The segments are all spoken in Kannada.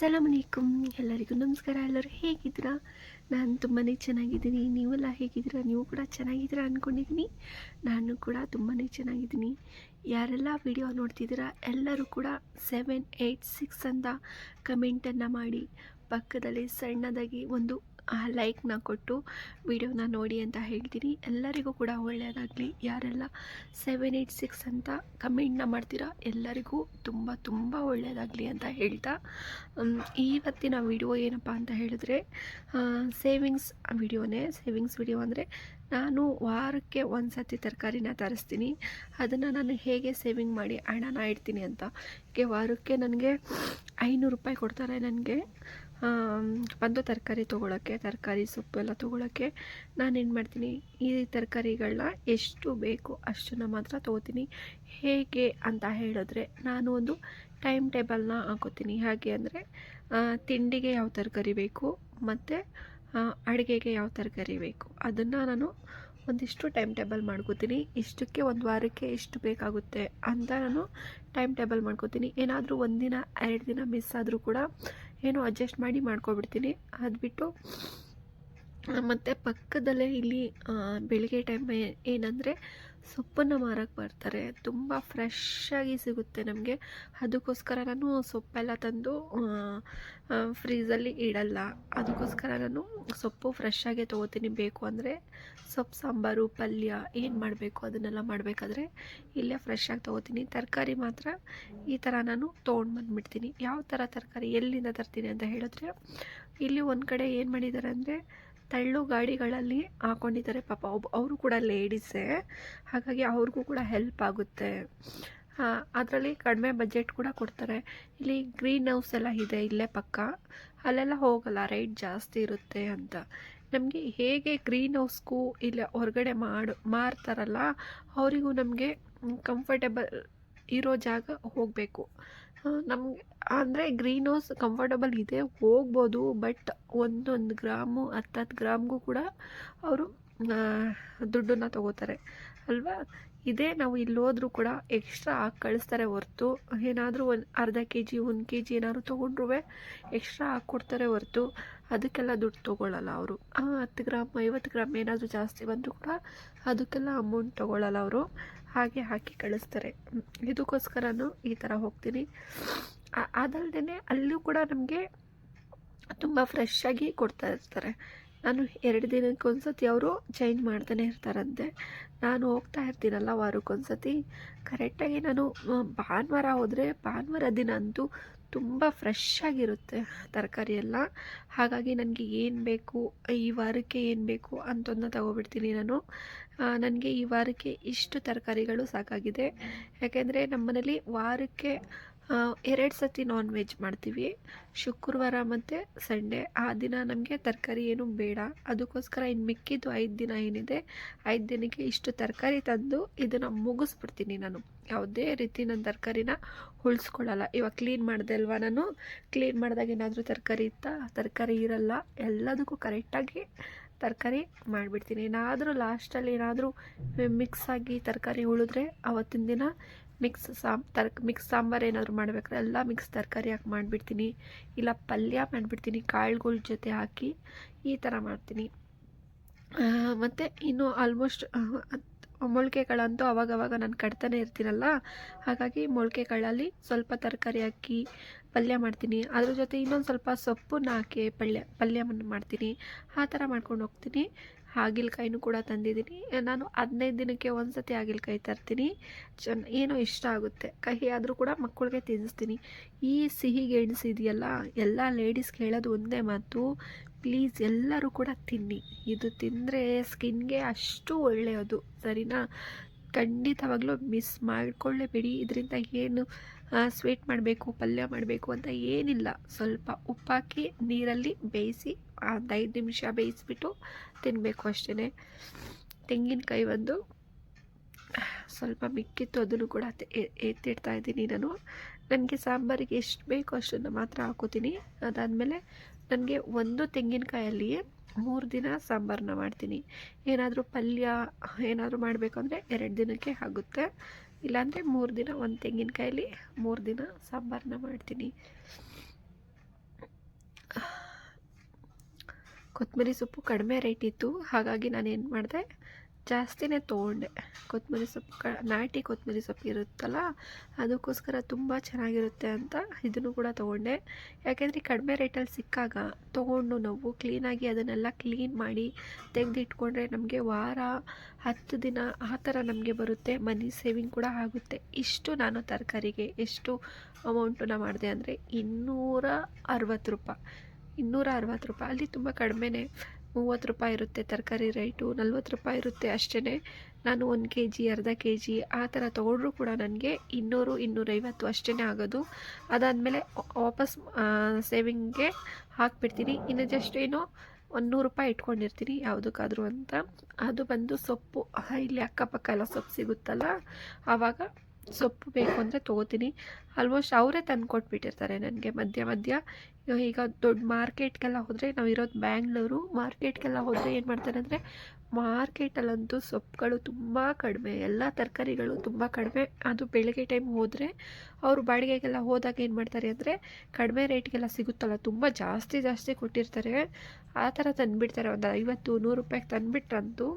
ಅಸ್ಸಲಾಮ್ ಅಲೈಕುಮ್ ಎಲ್ಲರಿಗೂ ನಮಸ್ಕಾರ. ಎಲ್ಲರೂ ಹೇಗಿದ್ದೀರಾ? ನಾನು ತುಂಬಾ ಚೆನ್ನಾಗಿದ್ದೀನಿ. ನೀವೆಲ್ಲ ಹೇಗಿದ್ದೀರಾ? ನೀವು ಕೂಡ ಚೆನ್ನಾಗಿದ್ದೀರಾ ಅಂದ್ಕೊಂಡಿದ್ದೀನಿ ನಾನು ಕೂಡ ತುಂಬಾ ಚೆನ್ನಾಗಿದ್ದೀನಿ. ಯಾರೆಲ್ಲ ವಿಡಿಯೋ ನೋಡ್ತಿದ್ದೀರಾ, ಎಲ್ಲರೂ ಕೂಡ ಸೆವೆನ್ ಏಯ್ಟ್ ಸಿಕ್ಸ್ ಅಂತ ಕಮೆಂಟನ್ನು ಮಾಡಿ. ಪಕ್ಕದಲ್ಲಿ ಸಣ್ಣದಾಗಿ ಒಂದು ಲೈಕ್ನ ಕೊಟ್ಟು ವಿಡಿಯೋನ ನೋಡಿ ಅಂತ ಹೇಳ್ತೀನಿ. ಎಲ್ಲರಿಗೂ ಕೂಡ ಒಳ್ಳೆಯದಾಗಲಿ. ಯಾರೆಲ್ಲ ಸೆವೆನ್ ಏಯ್ಟ್ ಸಿಕ್ಸ್ ಅಂತ ಕಮೆಂಟ್ನ ಮಾಡ್ತೀರಾ, ಎಲ್ಲರಿಗೂ ತುಂಬ ತುಂಬ ಒಳ್ಳೆಯದಾಗಲಿ ಅಂತ ಹೇಳ್ತಾ. ಇವತ್ತಿನ ವಿಡಿಯೋ ಏನಪ್ಪ ಅಂತ ಹೇಳಿದ್ರೆ ಸೇವಿಂಗ್ಸ್ ವಿಡಿಯೋನೇ. ಸೇವಿಂಗ್ಸ್ ವಿಡಿಯೋ ಅಂದರೆ ನಾನು ವಾರಕ್ಕೆ ಒಂದು ಸತಿ ತರಕಾರಿನ ತರಿಸ್ತೀನಿ. ಅದನ್ನು ನಾನು ಹೇಗೆ ಸೇವಿಂಗ್ ಮಾಡಿ ಹಣನ ಇಡ್ತೀನಿ ಅಂತ. ವಾರಕ್ಕೆ ನನಗೆ ಐನೂರು ರೂಪಾಯಿ ಕೊಡ್ತಾರೆ ನನಗೆ. ಒಂದು ತರಕಾರಿ ತೊಗೊಳಕ್ಕೆ, ತರಕಾರಿ ಸೊಪ್ಪೆಲ್ಲ ತೊಗೊಳಕ್ಕೆ ನಾನು ಏನು ಮಾಡ್ತೀನಿ, ಈ ತರಕಾರಿಗಳನ್ನ ಎಷ್ಟು ಬೇಕು ಅಷ್ಟನ್ನು ಮಾತ್ರ ತೊಗೋತೀನಿ. ಹೇಗೆ ಅಂತ ಹೇಳಿದ್ರೆ ನಾನು ಒಂದು ಟೈಮ್ ಟೇಬಲ್ನ ಹಾಕೋತೀನಿ. ಹೇಗೆ ಅಂದರೆ ತಿಂಡಿಗೆ ಯಾವ ತರಕಾರಿ ಬೇಕು ಮತ್ತು ಅಡುಗೆಗೆ ಯಾವ ತರಕಾರಿ ಬೇಕು. ಅದನ್ನು ನಾನು ಒಂದಿಷ್ಟು ಟೈಮ್ ಟೇಬಲ್ ಮಾಡ್ಕೋತೀನಿ. ಇಷ್ಟಕ್ಕೆ ಒಂದು ವಾರಕ್ಕೆ ಎಷ್ಟು ಬೇಕಾಗುತ್ತೆ ಅಂತ ನಾನು ಟೈಮ್ ಟೇಬಲ್ ಮಾಡ್ಕೋತೀನಿ. ಏನಾದರೂ ಒಂದಿನ, ಎರಡು ದಿನ ಮಿಸ್ ಆದರೂ ಕೂಡ ಏನೋ ಅಡ್ಜಸ್ಟ್ ಮಾಡಿ ಮಾಡ್ಕೊಬಿಡ್ತೀನಿ. ಅದು ಬಿಟ್ಟು ಮತ್ತು ಪಕ್ಕದಲ್ಲೇ ಇಲ್ಲಿ ಬೆಳಗ್ಗೆ ಟೈಮ್ ಏನಂದರೆ ಸೊಪ್ಪನ್ನು ಮಾರಕ್ಕೆ ಬರ್ತಾರೆ. ತುಂಬ ಫ್ರೆಶ್ಶಾಗಿ ಸಿಗುತ್ತೆ ನಮಗೆ. ಅದಕ್ಕೋಸ್ಕರ ನಾನು ಸೊಪ್ಪೆಲ್ಲ ತಂದು ಫ್ರೀಸಲ್ಲಿ ಇಡಲ್ಲ. ಅದಕ್ಕೋಸ್ಕರ ನಾನು ಸೊಪ್ಪು ಫ್ರೆಶ್ಶಾಗೆ ತೊಗೋತೀನಿ. ಬೇಕು ಅಂದರೆ ಸೊಪ್ಪು, ಸಾಂಬಾರು, ಪಲ್ಯ ಏನು ಮಾಡಬೇಕು ಅದನ್ನೆಲ್ಲ ಮಾಡಬೇಕಾದ್ರೆ ಇಲ್ಲೇ ಫ್ರೆಶ್ಶಾಗಿ ತೊಗೋತೀನಿ. ತರಕಾರಿ ಮಾತ್ರ ಈ ಥರ ನಾನು ತೊಗೊಂಡು ಬಂದುಬಿಡ್ತೀನಿ. ಯಾವ ಥರ ತರಕಾರಿ, ಎಲ್ಲಿಂದ ತರ್ತೀನಿ ಅಂತ ಹೇಳಿದ್ರೆ ಇಲ್ಲಿ ಒಂದು ಕಡೆ ಏನು ಮಾಡಿದ್ದಾರೆ ಅಂದರೆ ತಳ್ಳು ಗಾಡಿಗಳಲ್ಲಿ ಹಾಕೊಂಡಿದ್ದಾರೆ. ಪಾಪ ಒಬ್ಬ ಅವರು ಕೂಡ ಲೇಡೀಸೇ. ಹಾಗಾಗಿ ಅವ್ರಿಗೂ ಕೂಡ ಹೆಲ್ಪ್ ಆಗುತ್ತೆ. ಅದರಲ್ಲಿ ಕಡಿಮೆ ಬಜೆಟ್ ಕೂಡ ಕೊಡ್ತಾರೆ. ಇಲ್ಲಿ ಗ್ರೀನ್ ಹೌಸ್ ಎಲ್ಲ ಇದೆ, ಇಲ್ಲೇ ಪಕ್ಕ. ಅಲ್ಲೆಲ್ಲ ಹೋಗಲ್ಲ, ರೇಟ್ ಜಾಸ್ತಿ ಇರುತ್ತೆ ಅಂತ. ನಮಗೆ ಹೇಗೆ ಗ್ರೀನ್ ಹೌಸ್ಗೂ ಇಲ್ಲ ಹೊರಗಡೆ ಮಾಡು, ಮಾರ್ತಾರಲ್ಲ, ಅವರಿಗೂ ನಮಗೆ ಕಂಫರ್ಟೆಬಲ್ ಇರೋ ಜಾಗ ಹೋಗಬೇಕು. ನಮಗೆ ಅಂದರೆ ಗ್ರೀನ್ ಹೌಸ್ ಕಂಫರ್ಟಬಲ್ ಇದೆ, ಹೋಗ್ಬೋದು, ಬಟ್ ಒಂದೊಂದು ಗ್ರಾಮು ಹತ್ತತ್ತು ಗ್ರಾಮ್ಗೂ ಕೂಡ ಅವರು ದುಡ್ಡನ್ನು ತಗೋತಾರೆ. ಅಲ್ವಾ? ಇದೇ ನಾವು ಇಲ್ಲಿ ಹೋದ್ರೂ ಕೂಡ ಎಕ್ಸ್ಟ್ರಾ ಹಾಕಿ ಕಳಿಸ್ತಾರೆ ಹೊರ್ತು. ಏನಾದರೂ ಒಂದು ಅರ್ಧ ಕೆ ಜಿ ಒಂದು ಕೆ ಜಿ ಏನಾದ್ರು ತೊಗೊಂಡ್ರೂ ಎಕ್ಸ್ಟ್ರಾ ಹಾಕಿ ಕೊಡ್ತಾರೆ ಹೊರ್ತು. ಅದಕ್ಕೆಲ್ಲ ದುಡ್ಡು ತೊಗೊಳ್ಳಲ್ಲ ಅವರು. ಹತ್ತು ಗ್ರಾಮ್, ಐವತ್ತು ಗ್ರಾಮ್ ಏನಾದರೂ ಜಾಸ್ತಿ ಬಂದರೂ ಕೂಡ ಅದಕ್ಕೆಲ್ಲ ಅಮೌಂಟ್ ತೊಗೊಳ್ಳಲ್ಲ ಅವರು. ಹಾಗೆ ಹಾಕಿ ಕಳಿಸ್ತಾರೆ. ಇದಕ್ಕೋಸ್ಕರನೂ ಈ ಥರ ಹೋಗ್ತೀನಿ ಅದಲ್ಲದೆ ಅಲ್ಲೂ ಕೂಡ ನಮಗೆ ತುಂಬ ಫ್ರೆಶ್ಶಾಗಿ ಕೊಡ್ತಾ ಇರ್ತಾರೆ ನಾನು ಎರಡು ದಿನಕ್ಕೆ ಒಂದ್ಸತಿ ಅವರು ಚೇಂಜ್ ಮಾಡ್ತಾನೆ ಇರ್ತಾರಂತೆ. ನಾನು ಹೋಗ್ತಾ ಇರ್ತೀನಲ್ಲ ವಾರಕ್ಕೊಂದ್ಸತಿ ಕರೆಕ್ಟಾಗಿ ನಾನು ಭಾನುವಾರ ಹೋದರೆ ಭಾನುವಾರ ದಿನ ಅಂತೂ ತುಂಬ ಫ್ರೆಶ್ ಆಗಿರುತ್ತೆ ತರಕಾರಿ ಎಲ್ಲ. ಹಾಗಾಗಿ ನನಗೆ ಏನು ಬೇಕು, ಈ ವಾರಕ್ಕೆ ಏನು ಬೇಕು ಅಂತೊಂದು ತಗೊಬಿಡ್ತೀನಿ ನಾನು. ನನಗೆ ಈ ವಾರಕ್ಕೆ ಇಷ್ಟು ತರಕಾರಿಗಳು ಸಾಕಾಗಿದೆ. ಯಾಕೆಂದರೆ ನಮ್ಮನೇಲಿ ವಾರಕ್ಕೆ ಎರಡು ಸತಿ ನಾನ್ ವೆಜ್ ಮಾಡ್ತೀವಿ. ಶುಕ್ರವಾರ ಮತ್ತು ಸಂಡೇ ಆ ದಿನ ನಮಗೆ ತರಕಾರಿ ಏನು ಬೇಡ. ಅದಕ್ಕೋಸ್ಕರ ಇನ್ನು ಮಿಕ್ಕಿದ್ದು ಐದು ದಿನ ಏನಿದೆ, ಐದು ದಿನಕ್ಕೆ ಇಷ್ಟು ತರಕಾರಿ ತಂದು ಇದನ್ನು ಮುಗಿಸ್ಬಿಡ್ತೀನಿ ನಾನು. ಯಾವುದೇ ರೀತಿ ನನ್ನ ತರಕಾರಿನ ಉಳಿಸ್ಕೊಳ್ಳಲ್ಲ. ಇವಾಗ ಕ್ಲೀನ್ ಮಾಡಿದೆ ಅಲ್ವಾ ನಾನು? ಕ್ಲೀನ್ ಮಾಡಿದಾಗ ಏನಾದರೂ ತರಕಾರಿ ಇತ್ತಾ? ತರಕಾರಿ ಇರಲ್ಲ. ಎಲ್ಲದಕ್ಕೂ ಕರೆಕ್ಟಾಗಿ ತರಕಾರಿ ಮಾಡಿಬಿಡ್ತೀನಿ. ಏನಾದರೂ ಲಾಸ್ಟಲ್ಲಿ ಏನಾದರೂ ಮಿಕ್ಸ್ ಆಗಿ ತರಕಾರಿ ಉಳಿದ್ರೆ ಅವತ್ತಿನ ದಿನ ಮಿಕ್ಸ್ ಸಾಂಬ್ ತರ್ ಮಿಕ್ಸ್ ಸಾಂಬಾರು ಏನಾದರೂ ಮಾಡ್ಬೇಕಾದ್ರೆ ಎಲ್ಲ ಮಿಕ್ಸ್ ತರಕಾರಿ ಹಾಕಿ ಮಾಡಿಬಿಡ್ತೀನಿ. ಇಲ್ಲ ಪಲ್ಯ ಮಾಡಿಬಿಡ್ತೀನಿ, ಕಾಳುಗಳ ಜೊತೆ ಹಾಕಿ ಈ ಥರ ಮಾಡ್ತೀನಿ. ಮತ್ತು ಇನ್ನು ಆಲ್ಮೋಸ್ಟ್ ಮೊಳಕೆಗಳಂತೂ ಅವಾಗವಾಗ ನಾನು ಕಟ್ತಾನೆ ಇರ್ತೀನಲ್ಲ, ಹಾಗಾಗಿ ಮೊಳಕೆಗಳಲ್ಲಿ ಸ್ವಲ್ಪ ತರಕಾರಿ ಹಾಕಿ ಪಲ್ಯ ಮಾಡ್ತೀನಿ. ಅದ್ರ ಜೊತೆ ಇನ್ನೊಂದು ಸ್ವಲ್ಪ ಸೊಪ್ಪನ್ನ ಹಾಕಿ ಪಲ್ಯ, ಪಲ್ಯವನ್ನು ಮಾಡ್ತೀನಿ. ಆ ಥರ ಮಾಡ್ಕೊಂಡು ಹೋಗ್ತೀನಿ. ಹಾಗಲಕಾಯಿನೂ ಕೂಡ ತಂದಿದ್ದೀನಿ. ನಾನು ಹದಿನೈದು ದಿನಕ್ಕೆ ಒಂದು ಸತಿ ಹಾಗಲಕಾಯಿ ತರ್ತೀನಿ. ಚೆನ್ನ ಏನೋ ಇಷ್ಟ ಆಗುತ್ತೆ. ಕಹಿ ಆದರೂ ಕೂಡ ಮಕ್ಕಳಿಗೆ ತಿನ್ನಿಸ್ತೀನಿ. ಈ ಸಿಹಿ ಗೆಣಸು ಇದೆಯಲ್ಲ, ಎಲ್ಲ ಲೇಡೀಸ್ಗೆ ಹೇಳೋದು ಒಂದೇ ಮಾತು. ಪ್ಲೀಸ್ ಎಲ್ಲರೂ ಕೂಡ ತಿನ್ನಿ. ಇದು ತಿಂದರೆ ಸ್ಕಿನ್ಗೆ ಅಷ್ಟು ಒಳ್ಳೆಯದು. ಸರಿನಾ? ಖಂಡಿತವಾಗ್ಲೂ ಮಿಸ್ ಮಾಡಿಕೊಳ್ಳೇಬೇಡಿ. ಇದರಿಂದ ಏನು ಸ್ವೀಟ್ ಮಾಡಬೇಕು, ಪಲ್ಯ ಮಾಡಬೇಕು ಅಂತ ಏನಿಲ್ಲ. ಸ್ವಲ್ಪ ಉಪ್ಪಾಕಿ, ನೀರಲ್ಲಿ ಬೇಯಿಸಿ ಒಂದು ಐದು ನಿಮಿಷ ಬೇಯಿಸ್ಬಿಟ್ಟು ತಿನ್ನಬೇಕು ಅಷ್ಟೇ ತೆಂಗಿನಕಾಯಿ ಒಂದು ಸ್ವಲ್ಪ ಮಿಕ್ಕಿತ್ತು ಅದನ್ನು ಕೂಡ ಎತ್ತಿಡ್ತಾ ಇದ್ದೀನಿ ನಾನು. ನನಗೆ ಸಾಂಬಾರಿಗೆ ಎಷ್ಟು ಬೇಕೋ ಅಷ್ಟನ್ನು ಮಾತ್ರ ಹಾಕೋತೀನಿ. ಅದಾದಮೇಲೆ ನನಗೆ ಒಂದು ತೆಂಗಿನಕಾಯಲ್ಲಿ ಮೂರು ದಿನ ಸಾಂಬಾರನ್ನ ಮಾಡ್ತೀನಿ. ಏನಾದರೂ ಪಲ್ಯ ಏನಾದರೂ ಮಾಡಬೇಕಂದ್ರೆ ಎರಡು ದಿನಕ್ಕೆ ಆಗುತ್ತೆ. ಇಲ್ಲಾಂದರೆ ಮೂರು ದಿನ ಒಂದು ತೆಂಗಿನಕಾಯಲ್ಲಿ ಮೂರು ದಿನ ಸಾಂಬಾರನ್ನ ಮಾಡ್ತೀನಿ. ಕೊತ್ತಂಬರಿ ಸೊಪ್ಪು ಕಡಿಮೆ ರೇಟ್ ಇತ್ತು. ಹಾಗಾಗಿ ನಾನು ಏನು ಮಾಡಿದೆ? ಜಾಸ್ತಿನೇ ತೊಗೊಂಡೆ. ಕೊತ್ತಂಬರಿ ಸೊಪ್ಪು ಕ, ನಾಟಿ ಕೊತ್ತಂಬರಿ ಸೊಪ್ಪು ಇರುತ್ತಲ್ಲ, ಅದಕ್ಕೋಸ್ಕರ ತುಂಬ ಚೆನ್ನಾಗಿರುತ್ತೆ ಅಂತ ಇದನ್ನು ಕೂಡ ತೊಗೊಂಡೆ. ಯಾಕೆಂದರೆ ಕಡಿಮೆ ರೇಟಲ್ಲಿ ಸಿಕ್ಕಾಗ ತೊಗೊಂಡು ನಾವು ಕ್ಲೀನಾಗಿ ಅದನ್ನೆಲ್ಲ ಕ್ಲೀನ್ ಮಾಡಿ ತೆಗೆದಿಟ್ಕೊಂಡ್ರೆ ನಮಗೆ ವಾರ ಹತ್ತು ದಿನ ಆ ಥರ ನಮಗೆ ಬರುತ್ತೆ. ಮನಿ ಸೇವಿಂಗ್ ಕೂಡ ಆಗುತ್ತೆ. ಇಷ್ಟು ನಾನು ತರಕಾರಿಗೆ, ಎಷ್ಟು ಅಮೌಂಟನ್ನ ಮಾಡಿದೆ ಅಂದರೆ ಇನ್ನೂರ ಅರವತ್ತು ರೂಪಾಯಿ. ಇನ್ನೂರ ಅರವತ್ತು ರೂಪಾಯಿ. ಅಲ್ಲಿ ತುಂಬ ಕಡಿಮೆನೇ. ಮೂವತ್ತು ರೂಪಾಯಿ ಇರುತ್ತೆ ತರಕಾರಿ ರೇಟು ನಲ್ವತ್ತು ರೂಪಾಯಿ ಇರುತ್ತೆ ಅಷ್ಟೇ ನಾನು ಒಂದು ಕೆ ಜಿ ಅರ್ಧ ಕೆ ಜಿ ಆ ಥರ ತೊಗೊಂಡ್ರೂ ಕೂಡ ನನಗೆ ಇನ್ನೂರು, ಇನ್ನೂರೈವತ್ತು ಅಷ್ಟೇ ಆಗೋದು. ಅದಾದಮೇಲೆ ವಾಪಸ್ ಸೇವಿಂಗ್ಗೆ ಹಾಕ್ಬಿಡ್ತೀನಿ. ಇನ್ನು ಜಸ್ಟ್ ಏನೋ ಒಂದು ನೂರು ರೂಪಾಯಿ ಇಟ್ಕೊಂಡಿರ್ತೀನಿ ಯಾವುದಕ್ಕಾದ್ರೂ ಅಂತ. ಅದು ಬಂದು ಸೊಪ್ಪು ಇಲ್ಲಿ ಅಕ್ಕಪಕ್ಕ ಎಲ್ಲ ಸೊಪ್ಪು ಸಿಗುತ್ತಲ್ಲ, ಆವಾಗ ಸೊಪ್ಪು ಬೇಕು ಅಂದರೆ ತೊಗೋತೀನಿ. ಆಲ್ಮೋಸ್ಟ್ ಅವರೇ ತಂದು ಕೊಟ್ಬಿಟ್ಟಿರ್ತಾರೆ ನನಗೆ ಮಧ್ಯ ಮಧ್ಯ. ಈಗ ದೊಡ್ಡ ಮಾರ್ಕೆಟ್ಗೆಲ್ಲ ಹೋದರೆ ನಾವು ಇರೋದು ಬ್ಯಾಂಗ್ಳೂರು ಮಾರ್ಕೆಟ್ಗೆಲ್ಲ ಹೋದರೆ ಏನು ಮಾಡ್ತಾರೆ ಅಂದರೆ ಮಾರ್ಕೆಟಲ್ಲಂತೂ ಸೊಪ್ಪುಗಳು ತುಂಬ ಕಡಿಮೆ, ಎಲ್ಲ ತರಕಾರಿಗಳು ತುಂಬ ಕಡಿಮೆ. ಅದು ಬೆಳಗ್ಗೆ ಟೈಮ್ ಹೋದರೆ ಅವರು ಬಾಡಿಗೆಗೆಲ್ಲ ಹೋದಾಗ ಏನು ಮಾಡ್ತಾರೆ ಅಂದರೆ ಕಡಿಮೆ ರೇಟ್ಗೆಲ್ಲ ಸಿಗುತ್ತಲ್ಲ, ತುಂಬ ಜಾಸ್ತಿ ಜಾಸ್ತಿ ಕೊಟ್ಟಿರ್ತಾರೆ. ಆ ಥರ ತಂದುಬಿಡ್ತಾರೆ. ಒಂದು ಐವತ್ತು ನೂರು ರೂಪಾಯಿಗೆ ತಂದುಬಿಟ್ರಂತೂ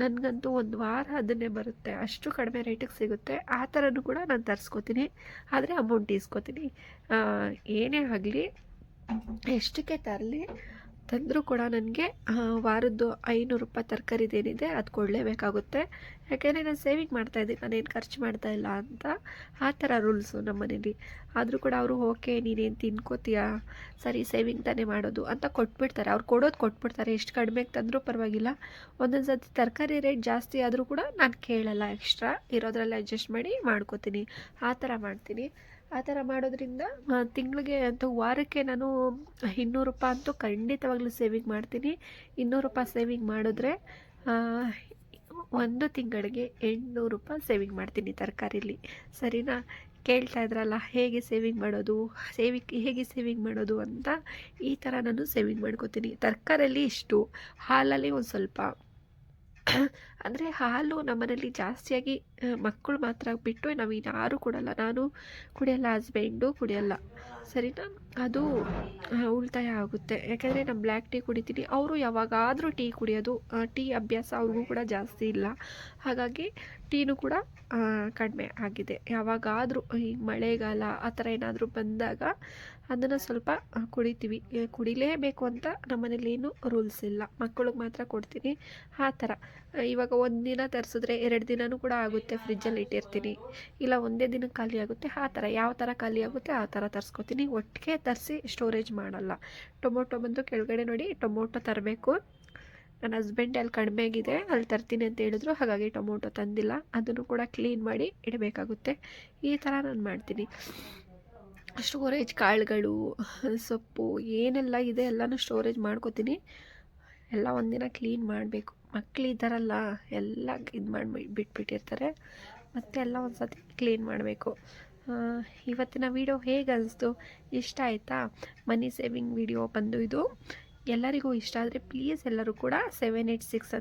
ನನಗಂತೂ ಒಂದು ವಾರ ಅದನ್ನೇ ಬರುತ್ತೆ. ಅಷ್ಟು ಕಡಿಮೆ ರೇಟಿಗೆ ಸಿಗುತ್ತೆ. ಆ ಥರನೂ ಕೂಡ ನಾನು ತರಿಸ್ಕೊತೀನಿ. ಆದರೆ ಅಮೌಂಟ್ ಇಸ್ಕೊತೀನಿ ಏನೇ ಆಗಲಿ, ಎಷ್ಟಕ್ಕೆ ತರಲಿ ತಂದರೂ ಕೂಡ ನನಗೆ ವಾರದ್ದು ಐನೂರು ರೂಪಾಯಿ ತರಕಾರಿದೇನಿದೆ ಅದು ಕೊಡಲೇಬೇಕಾಗುತ್ತೆ ಯಾಕೆಂದರೆ ನಾನು ಸೇವಿಂಗ್ ಮಾಡ್ತಾಯಿದ್ದೀನಿ ನಾನೇನು ಖರ್ಚು ಮಾಡ್ತಾ ಇಲ್ಲ ಅಂತ. ಆ ಥರ ರೂಲ್ಸು ನಮ್ಮ ಮನೇಲಿ ಆದರೂ ಕೂಡ ಅವರು, ಓಕೆ ನೀನೇನು ತಿನ್ಕೋತೀಯಾ? ಸರಿ ಸೇವಿಂಗ್ ತಾನೇ ಮಾಡೋದು. ಅಂತ ಕೊಟ್ಬಿಡ್ತಾರೆ. ಅವ್ರು ಕೊಡೋದು ಕೊಟ್ಬಿಡ್ತಾರೆ. ಎಷ್ಟು ಕಡಿಮೆಗೆ ತಂದರೂ ಪರವಾಗಿಲ್ಲ. ಒಂದೊಂದು ಸತಿ ತರಕಾರಿ ರೇಟ್ ಜಾಸ್ತಿ ಆದರೂ ಕೂಡ ನಾನು ಕೇಳಲ್ಲ ಎಕ್ಸ್ಟ್ರಾ ಇರೋದ್ರಲ್ಲಿ ಅಡ್ಜಸ್ಟ್ ಮಾಡಿ ಮಾಡ್ಕೋತೀನಿ. ಆ ಥರ ಮಾಡ್ತೀನಿ. ಆ ಥರ ಮಾಡೋದ್ರಿಂದ ತಿಂಗಳಿಗೆ ಅಂತ ವಾರಕ್ಕೆ ನಾನು ಇನ್ನೂರು ರೂಪಾಯಿ ಅಂತೂ ಖಂಡಿತವಾಗ್ಲೂ ಸೇವಿಂಗ್ ಮಾಡ್ತೀನಿ. ಇನ್ನೂರು ರೂಪಾಯಿ ಸೇವಿಂಗ್ ಮಾಡಿದ್ರೆ ಒಂದು ತಿಂಗಳಿಗೆ ಎಂಟುನೂರು ರೂಪಾಯಿ ಸೇವಿಂಗ್ ಮಾಡ್ತೀನಿ ತರಕಾರಿಲಿ. ಸರಿನಾ? ಕೇಳ್ತಾ ಇದ್ರಲ್ಲ, ಹೇಗೆ ಸೇವಿಂಗ್ ಮಾಡೋದು ಸೇವಿಂಗ್ ಹೇಗೆ ಸೇವಿಂಗ್ ಮಾಡೋದು ಅಂತ ಈ ಥರ ನಾನು ಸೇವಿಂಗ್ ಮಾಡ್ಕೋತೀನಿ. ತರಕಾರಿಯಲ್ಲಿ ಇಷ್ಟು, ಹಾಲಲ್ಲಿ ಒಂದು ಸ್ವಲ್ಪ. ಅಂದರೆ ಹಾಲು ನಮ್ಮನೇಲಿ ಜಾಸ್ತಿಯಾಗಿ ಮಕ್ಕಳು ಮಾತ್ರ ಬಿಟ್ಟು ನಾವು ಯಾರೂ ಕೊಡಲ್ಲ. ನಾನು ಕುಡಿಯಲ್ಲ ಹಸ್ಬೆಂಡು ಕುಡಿಯಲ್ಲ. ಸರಿನಾ? ಅದು ಉಳಿತಾಯ ಆಗುತ್ತೆ. ಯಾಕೆಂದರೆ ನಾನು ಬ್ಲ್ಯಾಕ್ ಟೀ ಕುಡಿತೀನಿ. ಅವರು ಯಾವಾಗಾದರೂ ಟೀ ಕುಡಿಯೋದು. ಟೀ ಅಭ್ಯಾಸ ಅವ್ರಿಗೂ ಕೂಡ ಜಾಸ್ತಿ ಇಲ್ಲ. ಹಾಗಾಗಿ ಟೀನೂ ಕೂಡ ಕಡಿಮೆ ಆಗಿದೆ. ಯಾವಾಗಾದರೂ, ಈ ಮಳೆಗಾಲ ಆ ಥರ ಏನಾದರೂ ಬಂದಾಗ ಅದನ್ನು ಸ್ವಲ್ಪ ಕುಡಿತೀವಿ. ಕುಡಿಲೇಬೇಕು ಅಂತ ನಮ್ಮನೇಲಿ ಏನು ರೂಲ್ಸ್ ಇಲ್ಲ. ಮಕ್ಕಳಿಗೆ ಮಾತ್ರ ಕೊಡ್ತೀನಿ. ಆ ಥರ. ಇವಾಗ ಒಂದು ದಿನ ತರಿಸಿದ್ರೆ ಎರಡು ದಿನವೂ ಕೂಡ ಆಗುತ್ತೆ. ಫ್ರಿಜ್ಜಲ್ಲಿ ಇಟ್ಟಿರ್ತೀನಿ. ಇಲ್ಲ, ಒಂದೇ ದಿನಕ್ಕೆ ಖಾಲಿ ಆಗುತ್ತೆ, ಆ ಥರ, ಯಾವ ಥರ ಖಾಲಿ ಆಗುತ್ತೆ, ಆ ಥರ ತರಿಸ್ಕೊತೀನಿ. ಒಟ್ಟಿಗೆ ತರಿಸಿ ಸ್ಟೋರೇಜ್ ಮಾಡಲ್ಲ. ಟೊಮೊಟೊ ಬಂದು ಕೆಳಗಡೆ ನೋಡಿ, ಟೊಮೊಟೊ ತರಬೇಕು. ನನ್ನ ಹಸ್ಬೆಂಡ್ ಅಲ್ಲಿ ಕಡಿಮೆ ಆಗಿದೆ, ಅಲ್ಲಿ ತರ್ತೀನಿ ಅಂತ ಹೇಳಿದ್ರು, ಹಾಗಾಗಿ ಟೊಮೊಟೊ ತಂದಿಲ್ಲ. ಅದನ್ನು ಕೂಡ ಕ್ಲೀನ್ ಮಾಡಿ ಇಡಬೇಕಾಗುತ್ತೆ. ಈ ಥರ ನಾನು ಮಾಡ್ತೀನಿ. ಸ್ಟೋರೇಜ್ ಕಾಳುಗಳು, ಸೊಪ್ಪು, ಏನೆಲ್ಲ ಇದೆ, ಎಲ್ಲನೂ ಸ್ಟೋರೇಜ್ ಮಾಡ್ಕೋತೀನಿ. ಎಲ್ಲ ಒಂದಿನ ಕ್ಲೀನ್ ಮಾಡಬೇಕು. ಮಕ್ಳು ಇದ್ದಾರಲ್ಲ ಎಲ್ಲ ಇದು ಮಾಡಿ ಬಿಟ್ಬಿಟ್ಟಿರ್ತಾರೆ. ಮತ್ತೆ ಎಲ್ಲ ಒಂದು ಸರ್ತಿ ಕ್ಲೀನ್ ಮಾಡಬೇಕು ಇವತ್ತಿನ ವಿಡಿಯೋ ಹೇಗೆ ಅನಿಸ್ತು? ಇಷ್ಟ ಆಯಿತಾ? ಮನಿ ಸೇವಿಂಗ್ ವಿಡಿಯೋ ಬಂದು ಇದು. ಎಲ್ಲರಿಗೂ ಇಷ್ಟ ಆದರೆ ಪ್ಲೀಸ್ ಎಲ್ಲರೂ ಕೂಡ ಸೆವೆನ್ ಏಯ್ಟ್ ಸಿಕ್ಸ್